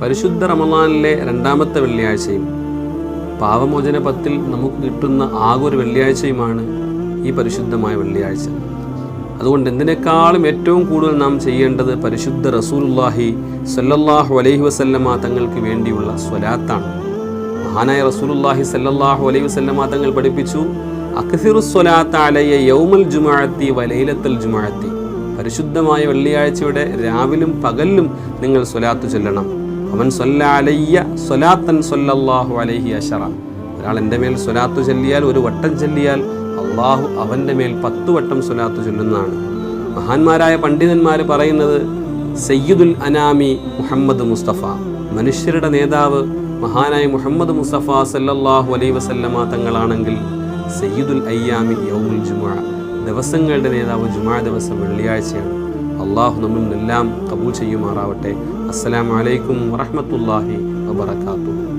പരിശുദ്ധ റമദാനിലെ രണ്ടാമത്തെ വെള്ളിയാഴ്ചയും പാവമോചന പത്തിൽ നമുക്ക് കിട്ടുന്ന ആകെ ഒരു വെള്ളിയാഴ്ചയുമാണ് ഈ പരിശുദ്ധമായ വെള്ളിയാഴ്ച. അതുകൊണ്ട് എന്തിനേക്കാളും ഏറ്റവും കൂടുതൽ നാം ചെയ്യേണ്ടത് പരിശുദ്ധ റസൂലുല്ലാഹി സല്ലല്ലാഹു അലൈഹി വസല്ലമ തങ്ങൾക്ക് വേണ്ടിയുള്ള സ്വലാത്താണ്. മഹാനായ റസൂലുല്ലാഹി സല്ലല്ലാഹു അലൈഹി വസല്ലമ തങ്ങൾ പഠിപ്പിച്ചു അലയ്യ യൗമൽ വലൈലത്തൽ പരിശുദ്ധമായ വെള്ളിയാഴ്ചയുടെ രാവിലും പകലിലും നിങ്ങൾ സ്വലാത്ത് ചൊല്ലണം. അവൻ സ്വല്ല അലയ്യ സ്വലാത്തൻ സ്വല്ലല്ലാഹു അലൈഹി അഷറ ഒരാൾ എന്റെ മേൽ സ്വലാത്തു ചൊല്ലിയാൽ ഒരു വട്ടം ചൊല്ലിയാൽ അള്ളാഹു അവന്റെ മേൽ പത്ത് വട്ടം സ്വലാത്തു ചൊല്ലുന്നതാണ്. മഹാന്മാരായ പണ്ഡിതന്മാർ പറയുന്നത് സയ്യിദുൽ അനാമി മുഹമ്മദ് മുസ്തഫ. മനുഷ്യരുടെ നേതാവ് മഹാനായ മുഹമ്മദ് മുസ്തഫ സല്ലല്ലാഹു അലൈ വസല്ലമ തങ്ങളാണെങ്കിൽ സയ്യിദുൽ അയ്യാമി യൗമുൽ ജുമാ. ദിവസങ്ങളുടെ നേതാവ് ജുമാ ദിവസം വെള്ളിയാഴ്ചയാണ്. അള്ളാഹു നമ്മിലെല്ലാം കബൂൽ ചെയ്യുമാറാവട്ടെ. അസ്സലാമു അലൈക്കും വറഹ്മത്തുള്ളാഹി വബറകാതുഹു.